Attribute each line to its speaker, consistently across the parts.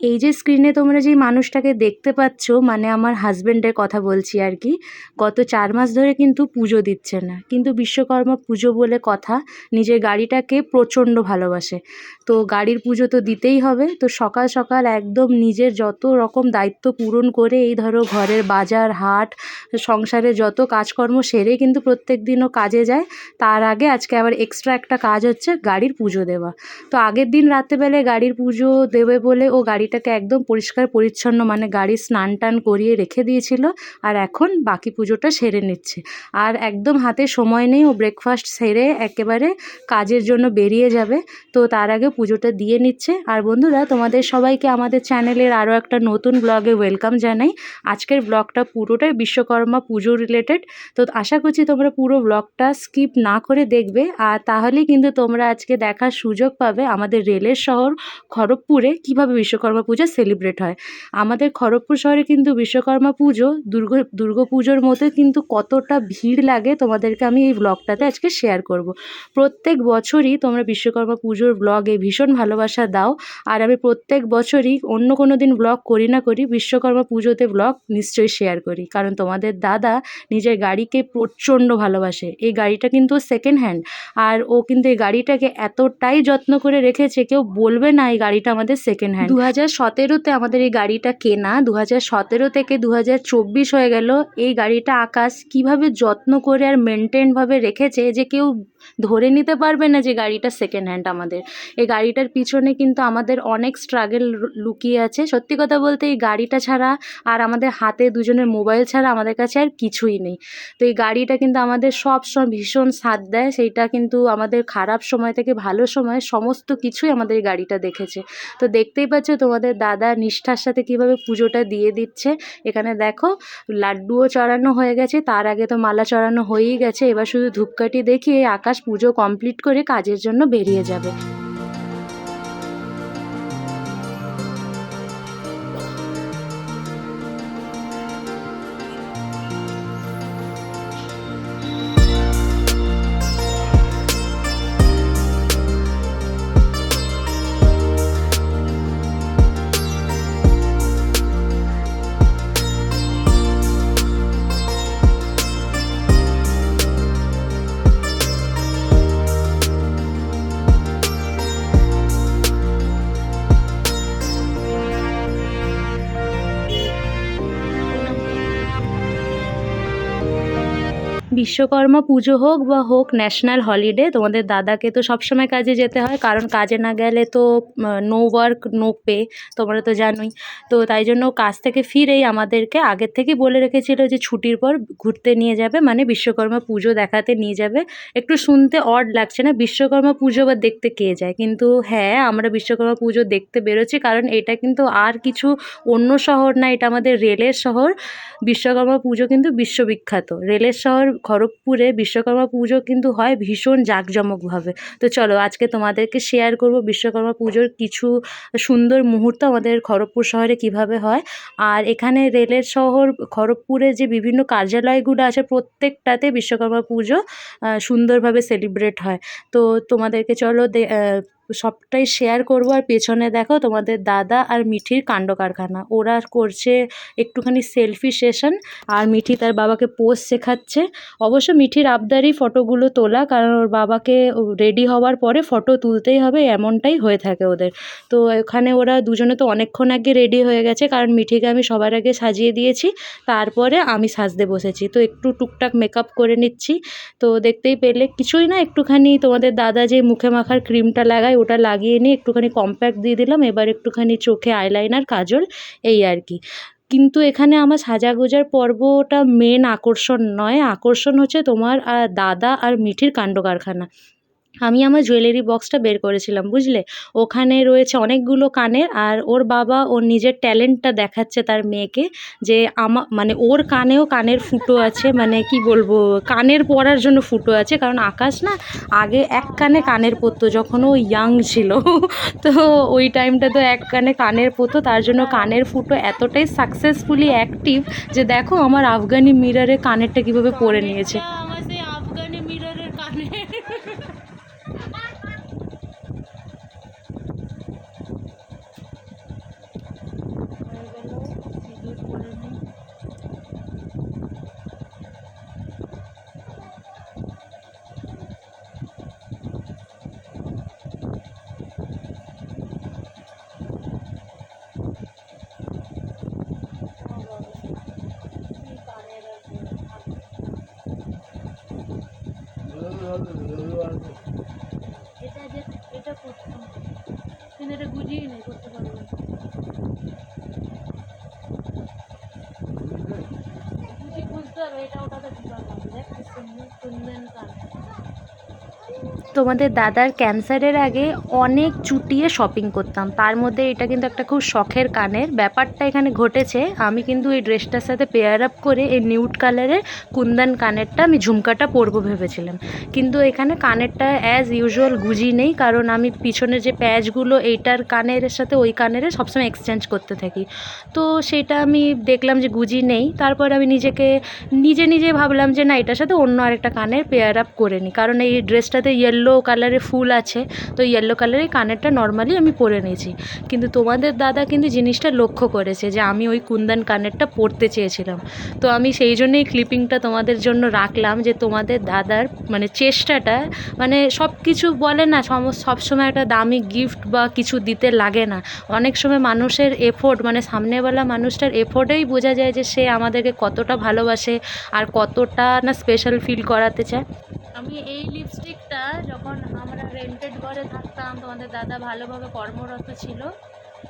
Speaker 1: এই যে স্ক্রিনে তোমরা যেই মানুষটাকে দেখতে পাচ্ছ মানে আমার হাজব্যান্ডের কথা বলছি আর কি, গত চার মাস ধরে কিন্তু পুজো দিচ্ছে না। কিন্তু বিশ্বকর্মা পুজো বলে কথা, নিজের গাড়িটাকে প্রচণ্ড ভালোবাসে। তো গাড়ির পুজো তো দিতেই হবে। তো সকাল সকাল একদম নিজের যত রকম দায়িত্ব পূরণ করে এই ধরো ঘরের বাজার, হাট সংসারে যত কাজকর্ম সেরে কিন্তু প্রত্যেক দিনও কাজে যায়। তার আগে আজকে আবার এক্সট্রা একটা কাজ হচ্ছে গাড়ির পুজো দেওয়া। তো আগের দিন রাত্রেবেলায় গাড়ির পুজো দেবে বলে ও গাড়িটাকে একদম পরিষ্কার, পরিচ্ছন্ন মানে গাড়ির স্নান টান করিয়ে রেখে দিয়েছিল আর এখন বাকি পুজোটা সেরে নিচ্ছে। আর একদম হাতে সময় নেই, ও ব্রেকফাস্ট সেরে একেবারে কাজের জন্য বেরিয়ে যাবে। তো তার আগে পুজোটা দিয়ে নিচ্ছে। আর বন্ধুরা, তোমাদের সবাইকে আমাদের চ্যানেলের আরও একটা নতুন ব্লগে ওয়েলকাম জানাই। আজকের ব্লগটা পুরোটাই বিশ্বকর্মা পুজো রিলেটেড তো আশা করছি তোমরা পুরো ব্লগটা স্কিপ না করে দেখবে। আর তাহলেই কিন্তু তোমরা আজকে দেখার সুযোগ পাবে আমাদের রেলের শহর খড়গপুরে কীভাবে বিশ্বকর্মা পুজো সেলিব্রেট হয়। আমাদের খড়গপুর শহরে কিন্তু বিশ্বকর্মা পুজো, দুর্গ, দুর্গা পুজোর মতো কিন্তু কতটা ভিড় লাগে তোমাদেরকে আমি এই ব্লগটাতে আজকে শেয়ার করব। প্রত্যেক বছরই তোমরা বিশ্বকর্মা পুজোর ব্লগে ভীষণ ভালোবাসা দাও। আর আমি প্রত্যেক বছরই অন্য কোনো দিন ব্লগ করি না করি, বিশ্বকর্মা পুজোতে ব্লগ নিশ্চয়ই শেয়ার করি। কারণ তোমাদের দাদা নিজের গাড়িকে প্রচণ্ড ভালোবাসে। এই গাড়িটা কিন্তু সেকেন্ড হ্যান্ড আর ও কিন্তু এই গাড়িটাকে এতটাই যত্ন করে রেখেছে, কেউ বলবে না এই গাড়িটা আমাদের সেকেন্ড হ্যান্ড দু হাজার সতেরোতে আমাদের এই গাড়িটা কেনা দু হাজার সতেরো থেকে দু হাজার চব্বিশ হয়ে গেল। এই গাড়িটা আকাশ কীভাবে যত্ন করে আর মেনটেনভাবে রেখেছে যে কেউ ধরে নিতে পারবে না যে গাড়িটা সেকেন্ড হ্যান্ড আমাদের। এই গাড়িটার পিছনে কিন্তু আমাদের অনেক স্ট্রাগল লুকিয়ে আছে। সত্যি কথা বলতে এই গাড়িটা ছাড়া আর আমাদের হাতে দুজনের মোবাইল ছাড়া আমাদের কাছে আর কিছুই নেই। তো এই গাড়িটা কিন্তু আমাদের সব সময় ভীষণ সাথ দেয়। সেইটা কিন্তু আমাদের খারাপ সময় থেকে ভালো সময় সমস্ত কিছুই আমাদের এই গাড়িটা দেখেছে। তো দেখতেই পাচ্ছ তোমাদের দাদা নিষ্ঠার সাথে কীভাবে পুজোটা দিয়ে দিচ্ছে। এখানে দেখো, লাড্ডুও চড়ানো হয়ে গেছে। তার আগে তো মালা চড়ানো হয়েই গেছে। এবার শুধু ধূপকাঠি দেখিয়ে আকাশ পুজো কমপ্লিট করে কাজের জন্য বেরিয়ে যাবে। বিশ্বকর্মা পুজো হোক বা হোক ন্যাশনাল হলিডে তোমাদের দাদাকে তো সবসময় কাজে যেতে হয়, কারণ কাজে না গেলে তো নো ওয়ার্ক নো পে তোমরা তো জানোই। তো তাই জন্য কাজ থেকে ফিরেই আমাদেরকে আগের থেকেই বলে রেখেছিল যে ছুটির পর ঘুরতে নিয়ে যাবে মানে বিশ্বকর্মা পুজো দেখাতে নিয়ে যাবে। একটু শুনতে অড লাগছে না, বিশ্বকর্মা পুজো বা দেখতে কে যায়? কিন্তু হ্যাঁ আমরা বিশ্বকর্মা পুজো দেখতে বেরোচ্ছি, কারণ এটা কিন্তু আর কিছু অন্য শহর না, এটা আমাদের রেলের শহর। বিশ্বকর্মা পুজো কিন্তু বিশ্ববিখ্যাত। রেলের শহর খড়গপুরে বিশ্বকর্মা পুজো কিন্তু হয় ভীষণ জাঁকজমকভাবে। তো চলো, আজকে তোমাদেরকে শেয়ার করব বিশ্বকর্মা পুজোর কিছু সুন্দর মুহূর্ত আমাদের খড়গপুর শহরে কীভাবে হয়। আর এখানে রেলের শহর খড়গপুরে যে বিভিন্ন কার্যালয়গুলো আছে, প্রত্যেকটাতে বিশ্বকর্মা পুজো সুন্দরভাবে সেলিব্রেট হয়। তো তোমাদেরকে চলো সবটাই শেয়ার করব। আর পেছনে দেখো তোমাদের দাদা আর মিঠির কাণ্ড কারখানা ওরা করছে একটুখানি সেলফি সেশন আর মিঠি তার বাবাকে পোজ শেখাচ্ছে। অবশ্য মিঠির আবদারই ফটোগুলো তোলা, কারণ ওর বাবাকে রেডি হওয়ার পরে ফটো তুলতেই হবে, এমনটাই হয়ে থাকে ওদের। তো এখানে ওরা দুজনে তো অনেকক্ষণ আগে রেডি হয়ে গেছে, কারণ মিঠিকে আমি সবার আগে সাজিয়ে দিয়েছি, তারপরে আমি সাজতে বসেছি। তো একটু টুকটাক মেকআপ করে নিচ্ছি। তো দেখতেই পেলে, কিছুই না, একটুখানি তোমাদের দাদা যে মুখে মাখার ক্রিমটা লাগায় ওটা লাগিয়ে নিয়ে একটুখানি কম্প্যাক্ট দিয়ে দিলাম। এবার একটুখানি চোখে আইলাইনার কাজল, এই আর কি। কিন্তু এখানে আমার সাজাগোজার পর্বটা মেন আকর্ষণ নয়। আকর্ষণ হচ্ছে তোমার দাদা আর মিঠির কাণ্ড কারখানা আমি আমার জুয়েলারি বক্সটা বের করেছিলাম, বুঝলে? ওখানে রয়েছে অনেকগুলো কানের আর ওর বাবা ওর নিজের ট্যালেন্টটা দেখাচ্ছে তার মেয়েকে যে আমা মানে ওর কানেও কানের ফুটো আছে মানে কি বলব, কানের পরার জন্য ফুটো আছে, কারণ আকাশ না আগে এক কানে কানের পরতো যখন ও ইয়াং ছিল, তো ওই টাইমটা তো এক কানে কানের পরতো তার জন্য কানের ফুটো এতটাই সাকসেসফুলি অ্যাক্টিভ যে দেখো আমার আফগানি মিরারে কানেরটা কীভাবে পরে নিয়েছে।
Speaker 2: এটা যে এটা করতাম কিন্তু এটা বুঝিয়ে নেই করতে পারবো না বুঝি খুঁজতে হবে এটা ওটাতে বুঝতে পারবো দেখ সুন্দর
Speaker 1: তোমাদের দাদার ক্যান্সারের আগে অনেক চুটিয়ে শপিং করতাম। তার মধ্যে এটা কিন্তু একটা খুব শখের কানের ব্যাপারটা এখানে ঘটেছে। আমি কিন্তু এই ড্রেসটার সাথে পেয়ার আপ করে এই নিউড কালারের কুন্দন কানেরটা আমি ঝুমকাটা পরবো ভেবেছিলাম। কিন্তু এখানে কানেরটা অ্যাজ ইউজুয়াল গুজি নেই, কারণ আমি পিছনের যে প্যাচগুলো এইটার কানের সাথে ওই কানের সবসময় এক্সচেঞ্জ করতে থাকি। তো সেটা আমি দেখলাম যে গুজি নেই। তারপর আমি নিজেকে, নিজে নিজে ভাবলাম যে না, এটার সাথে অন্য আরেকটা কানের পেয়ার আপ করে নিই কারণ এই ড্রেসটাতে ইয়েলো কালারের ফুল আছে, তো ইয়েলো কালারের কানেরটা নর্মালি আমি পরে নিয়েছি। কিন্তু তোমাদের দাদা কিন্তু জিনিসটা লক্ষ্য করেছে যে আমি ওই কুন্দন কানেরটা পরতে চেয়েছিলাম। তো আমি সেই জন্যই ক্লিপিংটা তোমাদের জন্য রাখলাম যে তোমাদের দাদার মানে চেষ্টাটা মানে সব কিছু বলে না সম- সবসময় একটা দামি গিফট বা কিছু দিতে লাগে না। অনেক সময় মানুষের এফোর্ট মানে সামনেওয়ালা মানুষটার এফোর্টেই বোঝা যায় যে সে আমাদেরকে কতটা ভালোবাসে আর কতটা না স্পেশাল ফিল করাতে চায়। আমি এই লিপস্টিকটা যখন আমরা রেন্টেড ঘরে থাকতাম, তোমাদের দাদা ভালোভাবে কর্মরত ছিল,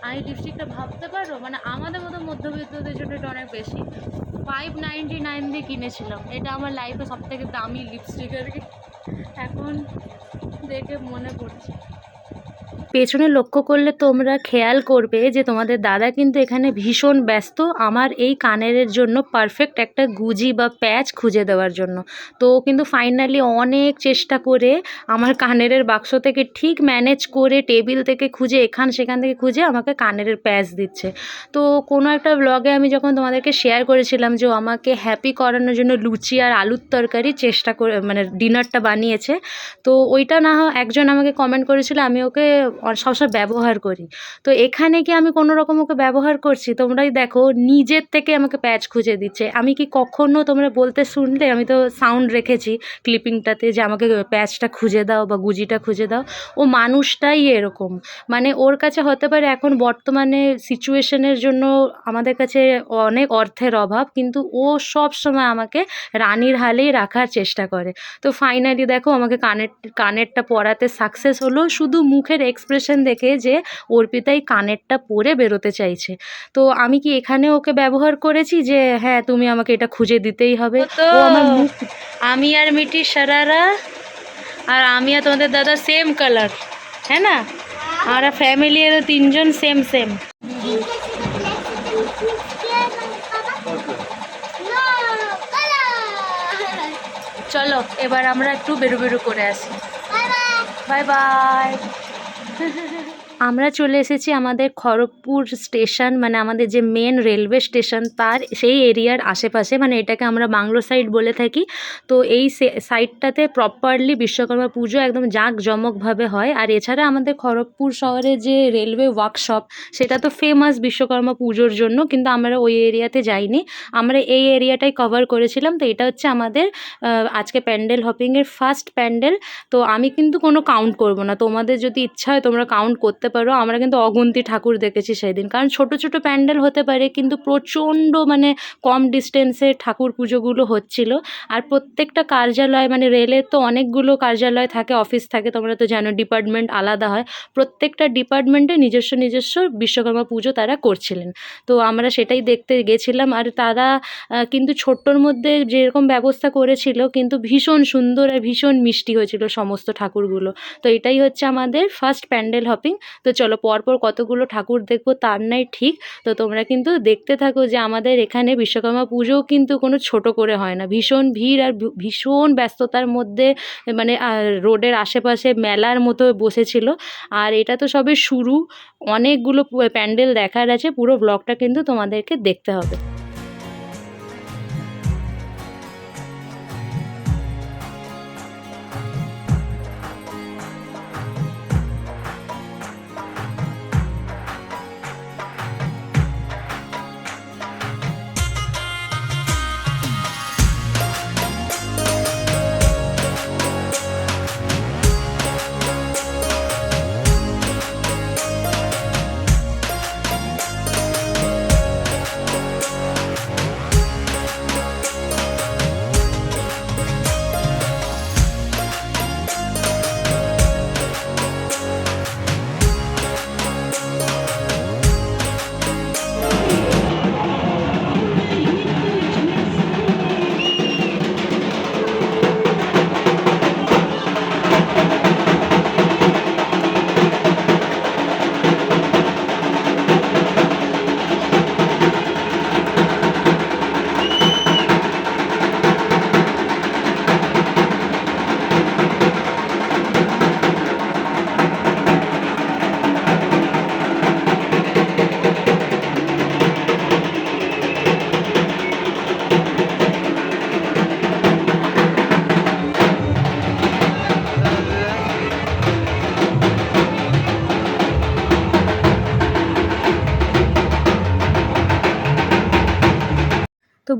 Speaker 1: আমি লিপস্টিকটা ভাবতে পারো মানে আমাদের মতো মধ্যবিত্তদের জন্য এটা অনেক বেশি। ফাইভ নাইনটি নাইন দিয়ে কিনেছিলাম। এটা আমার লাইফে সবথেকে দামি লিপস্টিক আর কি। এখন দেখে মনে পড়ছে। পেছনে লক্ষ্য করলে তোমরা খেয়াল করবে যে তোমাদের দাদা কিন্তু এখানে ভীষণ ব্যস্ত। আমার এই কানের জন্য পারফেক্ট একটা গুজি বা প্যাচ খুঁজে দেওয়ার জন্য। তো কিন্তু ফাইনালি অনেক চেষ্টা করে আমার কানের বাক্স থেকে ঠিক ম্যানেজ করে টেবিল থেকে খুঁজে, এখান সেখান থেকে খুঁজে আমাকে কানের প্যাচ দিচ্ছে। তো কোনো একটা ব্লগে আমি যখন তোমাদেরকে শেয়ার করেছিলাম যে আমাকে হ্যাপি করানোর জন্য লুচি আর আলুর তরকারি চেষ্টা করে মানে ডিনারটা বানিয়েছে, তো ওইটা না একজন আমাকে কমেন্ট করেছিল, আমি ওকে সবসময় ব্যবহার করি। তো এখানে কি আমি কোনো রকম ওকে ব্যবহার করছি? তোমরাই দেখো, নিজের থেকে আমাকে প্যাচ খুঁজে দিচ্ছে। আমি কি কখনো তোমরা বলতে শুনলে, আমি তো সাউন্ড রেখেছি ক্লিপিংটাতে যে আমাকে প্যাচটা খুঁজে দাও বা গুজিটা খুঁজে দাও। ও মানুষটাই এরকম। মানে ওর কাছে হতে পারে এখন বর্তমানে সিচুয়েশনের জন্য আমাদের কাছে অনেক অর্থের অভাব, কিন্তু ও সব সময় আমাকে রানীর হালেই রাখার চেষ্টা করে। তো ফাইনালি দেখো, আমাকে কানের কানেরটা পরাতে সাকসেস হলো। শুধু মুখের এক্সপ্রেশন দেখে যে অর্পিতাই কানেরটা পরে বেরোতে চাইছে। তো আমি কি এখানে ওকে ব্যবহার করেছি যে হ্যাঁ তুমি আমাকে এটা খুঁজে দিতেই হবে? ও আমার মুখ আমি আর মিটি সারারা আর আমি আর তোমাদের দাদা সেম কালার হ্যাঁ না? আমরা ফ্যামিলি এর তিনজন সেম সেম চলো এবার আমরা একটু বেরু বেরু করে আসি। বাই বাই 是是是是 আমরা চলে এসেছি আমাদের খড়গপুর স্টেশন মানে আমাদের যে মেন রেলওয়ে স্টেশন তার সেই এরিয়ার আশেপাশে মানে এটাকে আমরা বাংলো সাইড বলে থাকি। তো এই সাইডটাতে প্রপারলি বিশ্বকর্মা পুজো একদম জাঁকজমকভাবে হয়। আর এছাড়া আমাদের খড়গপুর শহরে যে রেলওয়ে ওয়ার্কশপ সেটা তো ফেমাস বিশ্বকর্মা পুজোর জন্য, কিন্তু আমরা ওই এরিয়াতে যাইনি। আমরা এই এরিয়াটাই কভার করেছিলাম। তো এটা হচ্ছে আমাদের আজকে প্যান্ডেল হপিংয়ের ফার্স্ট প্যান্ডেল। তো আমি কিন্তু কোনো কাউন্ট করব না। তোমাদের যদি ইচ্ছা হয় তোমরা কাউন্ট করতে পারো, আমরা কিন্তু অগুন্তি ঠাকুর দেখেছি সেই দিন কারণ ছোট ছোট প্যান্ডেল হতে পারে, কিন্তু প্রচণ্ড মানে কম ডিস্টেন্সে ঠাকুর পুজোগুলো হচ্ছিল। আর প্রত্যেকটা কার্যালয় মানে রেলের তো অনেকগুলো কার্যালয় থাকে অফিস থাকে, তোমরা তো জানো ডিপার্টমেন্ট আলাদা হয়। প্রত্যেকটা ডিপার্টমেন্টে নিজস্ব নিজস্ব বিশ্বকর্মা পুজো তারা করছিলেন। তো আমরা সেটাই দেখতে গেছিলাম। আর তারা কিন্তু ছোট্টর মধ্যে যেরকম ব্যবস্থা করেছিল, কিন্তু ভীষণ সুন্দর আর ভীষণ মিষ্টি হয়েছিল সমস্ত ঠাকুরগুলো। তো এটাই হচ্ছে আমাদের ফার্স্ট প্যান্ডেল হপিং তো চলো পরপর কতগুলো ঠাকুর দেখব তার নাই ঠিক। তো তোমরা কিন্তু দেখতে থাকো যে আমাদের এখানে বিশ্বকর্মা পুজোও কিন্তু কোনো ছোট করে হয় না। ভীষণ ভিড় আর ভীষণ ব্যস্ততার মধ্যে মানে রোডের আশেপাশে মেলার মতো বসেছিল। আর এটা তো সবে শুরু। অনেকগুলো প্যান্ডেল দেখার আছে। পুরো ব্লগটা কিন্তু তোমাদেরকে দেখতে হবে।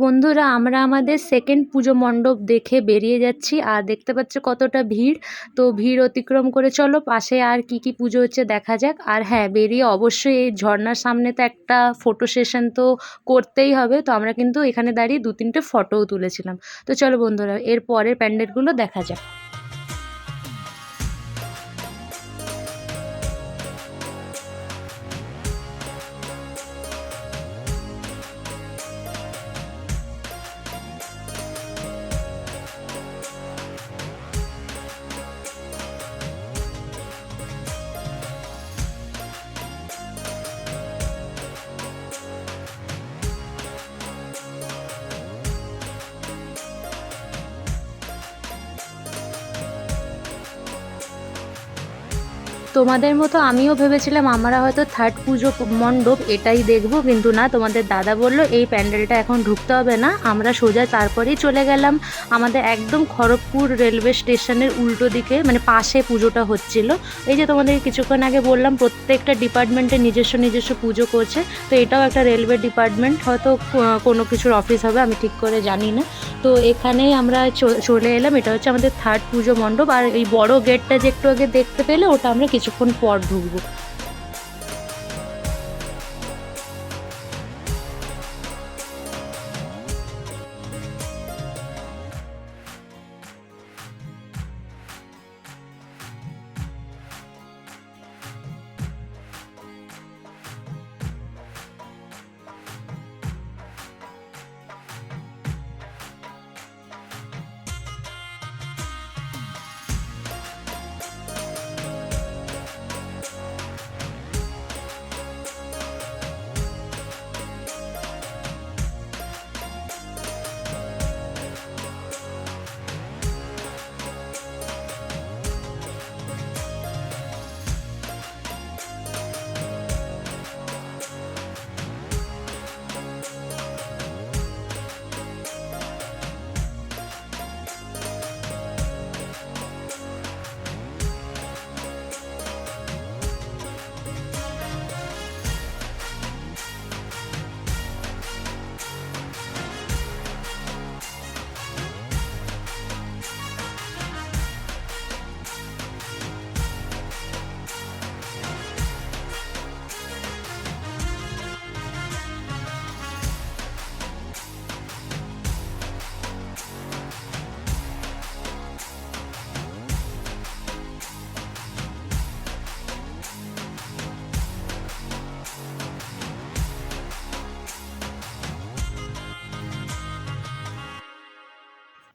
Speaker 1: বন্ধুরা, আমরা আমাদের সেকেন্ড পুজো মণ্ডপ দেখে বেরিয়ে যাচ্ছি আর দেখতে পাচ্ছ কতটা ভিড়। তো ভিড় অতিক্রম করে চলো, পাশে আর কি কি পুজো হচ্ছে দেখা যাক। আর হ্যাঁ বেরিয়ে অবশ্যই এই ঝর্নার সামনে তো একটা ফটো সেশন তো করতেই হবে। তো আমরা কিন্তু এখানে দাঁড়িয়ে দু তিনটে ফটোও তুলেছিলাম। তো চলো বন্ধুরা, এর পরের প্যান্ডেলগুলো দেখা যাক। তোমাদের মতো আমিও ভেবেছিলাম আমরা হয়তো থার্ড পুজো মণ্ডপ এটাই দেখব, কিন্তু না, তোমাদের দাদা বলল, এই প্যান্ডেলটা এখন ঢুকতে হবে না, আমরা সোজা তারপরেই চলে গেলাম। আমাদের একদম খড়গপুর রেলওয়ে স্টেশনের উল্টো দিকে মানে পাশে পুজোটা হচ্ছিল। এই যে তোমাদের কিছুক্ষণ আগে বললাম, প্রত্যেকটা ডিপার্টমেন্টে নিজস্ব নিজস্ব পুজো করছে। তো এটাও একটা রেলওয়ে ডিপার্টমেন্ট হয়তো কোনো কিছুর অফিস হবে, আমি ঠিক করে জানি না। তো এখানেই আমরা চলে এলাম। এটা হচ্ছে আমাদের থার্ড পুজো মণ্ডপ। আর এই বড় গেটটা যে একটু আগে দেখতে পেলে, ওটা আমরা কিছুক্ষণ পর ঢুকবো।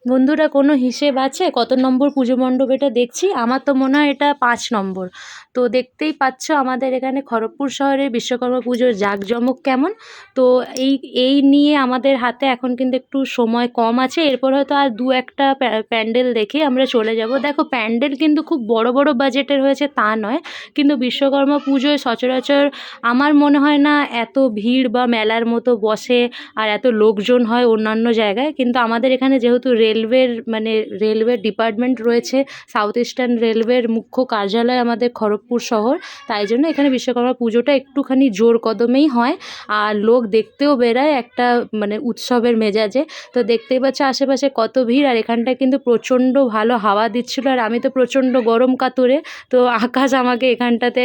Speaker 1: বন্ধুরা, কোনো হিসেব আছে? কত নম্বর পুজো মণ্ডপ এটা দেখছি? আমার তো মনে হয় এটা পাঁচ নম্বর। তো দেখতেই পাচ্ছ আমাদের এখানে খড়গপুর শহরে বিশ্বকর্মা পুজোর জাঁকজমক কেমন? তো এই এই নিয়ে আমাদের হাতে এখন কিন্তু একটু সময় কম আছে। এরপর হয়তো আর দু একটা প্যা- প্যান্ডেল দেখে আমরা চলে যাব। দেখো, প্যান্ডেল কিন্তু খুব বড় বড় বাজেটের হয়েছে তা নয়। কিন্তু বিশ্বকর্মা পুজোয় সচরাচর আমার মনে হয় না এত ভিড় বা মেলার মতো বসে আর এত লোকজন হয় অন্যান্য জায়গায়। কিন্তু আমাদের এখানে যেহেতু রেলওয়ের মানে রেলওয়ে ডিপার্টমেন্ট রয়েছে সাউথ ইস্টার্ন রেলওয়ের মুখ্য কার্যালয় আমাদের খড়গপুর শহর। তাই জন্য এখানে বিশ্বকর্মা পুজোটা একটুখানি জোর কদমেই হয়। আর লোক দেখতেও বেরায় একটা মানে উৎসবের মেজাজে। তো দেখতেই পাচ্ছ আশেপাশে কত ভিড়, আর এখানটায় কিন্তু প্রচণ্ড ভালো হাওয়া দিচ্ছিল। আর আমি তো প্রচণ্ড গরম কাতুরে, তো আকাশ আমাকে এখানটাতে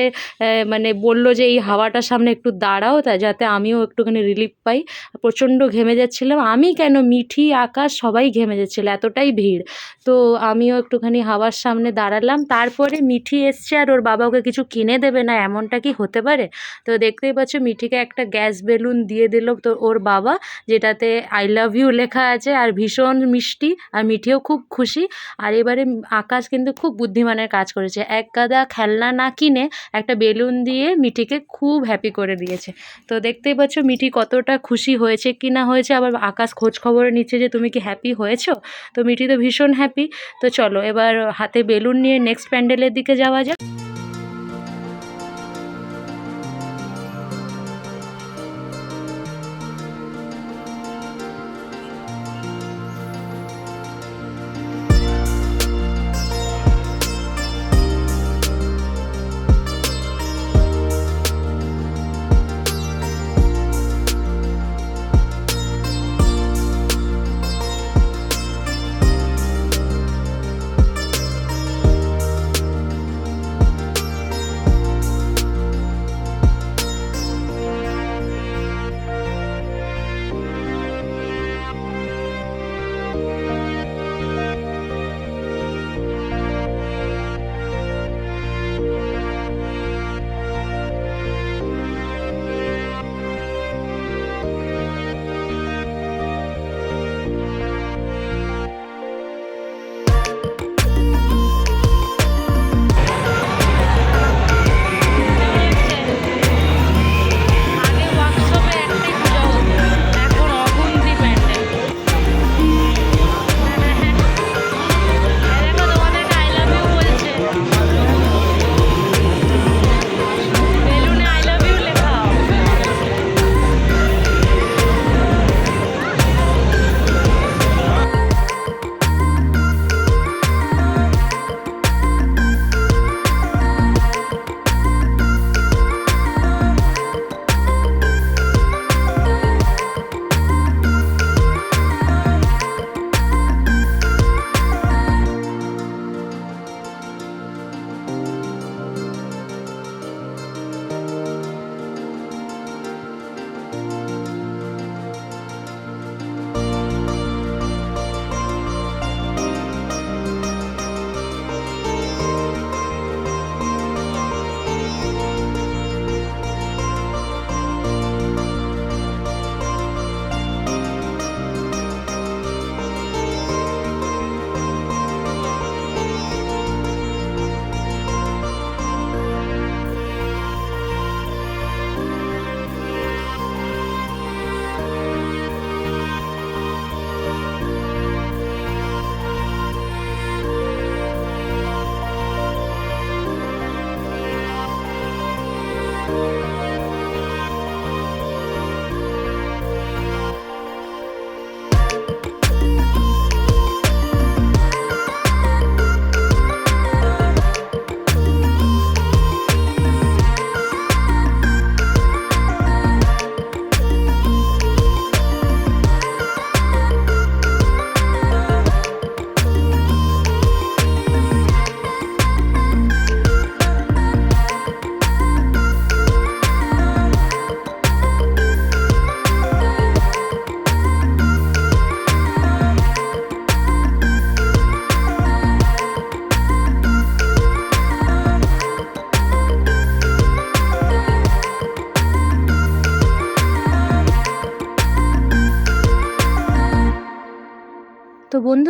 Speaker 1: মানে বলল যে এই হাওয়াটার সামনে একটু দাঁড়াও, তা যাতে আমিও একটুখানি রিলিফ পাই। প্রচণ্ড ঘেমে যাচ্ছিলাম। আমি কেন মিঠি, আকাশ, সবাই ঘেমে যাচ্ছিল। এতটাই ভিড়। তো আমিও একটুখানি হাওয়ার সামনে দাঁড়ালাম, তারপরে মিঠি এসছে আর ওর বাবা ওকে কিছু কিনে দেবে না, এমনটা কি হতে পারে? তো দেখতেই পাচ্ছ মিঠিকে একটা গ্যাস বেলুন দিয়ে দিল তো ওর বাবা, যেটাতে আই লাভ ইউ লেখা আছে আর ভীষণ মিষ্টি আর মিঠিও খুব খুশি। আর এবারে আকাশ কিন্তু খুব বুদ্ধিমানের কাজ করেছে, এক গাদা খেলনা না কিনে একটা বেলুন দিয়ে মিঠিকে খুব হ্যাপি করে দিয়েছে। তো দেখতেই পাচ্ছ মিঠি কতটা খুশি হয়েছে, কি না হয়েছে, আবার আকাশ খোঁজ খবর নিচ্ছে যে তুমি কি হ্যাপি হয়েছো? তো মিটি তো ভীষণ হ্যাপি তো চলো, এবার হাতে বেলুন নিয়ে নেক্সট প্যান্ডেলের দিকে যাওয়া যাক।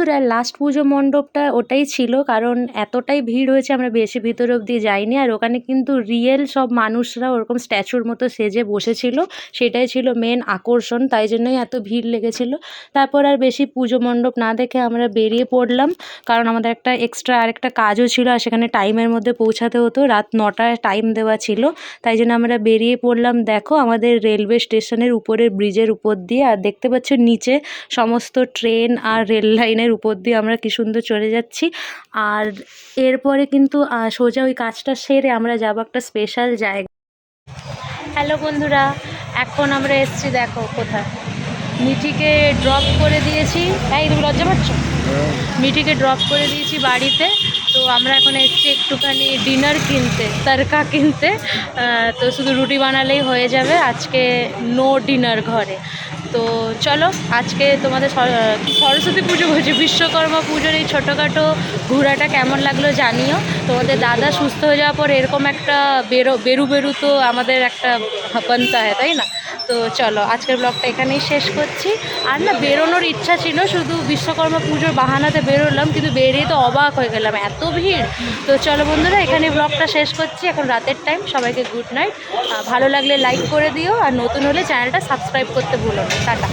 Speaker 1: বন্ধুরা লাস্ট পুজো মণ্ডপটা ওটাই ছিল, কারণ এতটাই ভিড় হয়েছে আমরা বেশি ভিতর অবধি যাইনি। আর ওখানে কিন্তু রিয়েল সব মানুষরা ওরকম স্ট্যাচুর মতো সেজে বসেছিল, সেটাই ছিল মেন আকর্ষণ, তাই জন্যই এত ভিড় লেগেছিল। তারপর আর বেশি পুজো মণ্ডপ না দেখে আমরা বেরিয়ে পড়লাম, কারণ আমাদের একটা এক্সট্রা আরেকটা কাজও ছিল, আর সেখানে টাইমের মধ্যে পৌঁছাতে হতো, রাত নটায় টাইম দেওয়া ছিল। তাই জন্য আমরা বেরিয়ে পড়লাম, দেখো আমাদের রেলওয়ে স্টেশনের উপরের ব্রিজের উপর দিয়ে, আর দেখতে পাচ্ছ নিচে সমস্ত ট্রেন আর রেল লাইনের উপর দিয়ে আমরা কি সুন্দর চলে যাচ্ছি। আর এরপরে কিন্তু সোজা ওই কাজটা সেরে আমরা যাব একটা স্পেশাল জায়গা। হ্যালো বন্ধুরা, এখন আমরা এসছি দেখো কোথায়। মিঠিকে ড্রপ করে দিয়েছি। তাই তুমি লজ্জা পাচ্ছ? মিঠিকে ড্রপ করে দিয়েছি বাড়িতে। তো আমরা এখন এসছি একটুখানি ডিনার কিনতে, তরকা কিনতে। তো শুধু রুটি বানালেই হয়ে যাবে। আজকে নো ডিনার ঘরে। তো চলো, আজকে তোমাদের সরস্বতী পুজো বলছি, বিশ্বকর্মা পুজোর এই ছোটোখাটো ঘোরাটা কেমন লাগল জানিও। তোমাদের দাদা সুস্থ হয়ে যাওয়ার পর এরকম একটা বেরো বেরু বেরু তো আমাদের একটা বানতা হয়, তাই না? তো চলো, আজকের ব্লগটা এখানেই শেষ করছি। আর না, বেরোনোর ইচ্ছা ছিল, শুধু বিশ্বকর্মা পুজোর বাহানাতে বেরোলাম, কিন্তু বেরিয়ে তো অবাক হয়ে গেলাম, এত ভিড়। তো চলো বন্ধুরা, এখানে ব্লগটা শেষ করছি, এখন রাতের টাইম সবাইকে গুড নাইট ভালো লাগলে লাইক করে দিও, আর নতুন হলে চ্যানেলটা সাবস্ক্রাইব করতে ভুলো টাটা।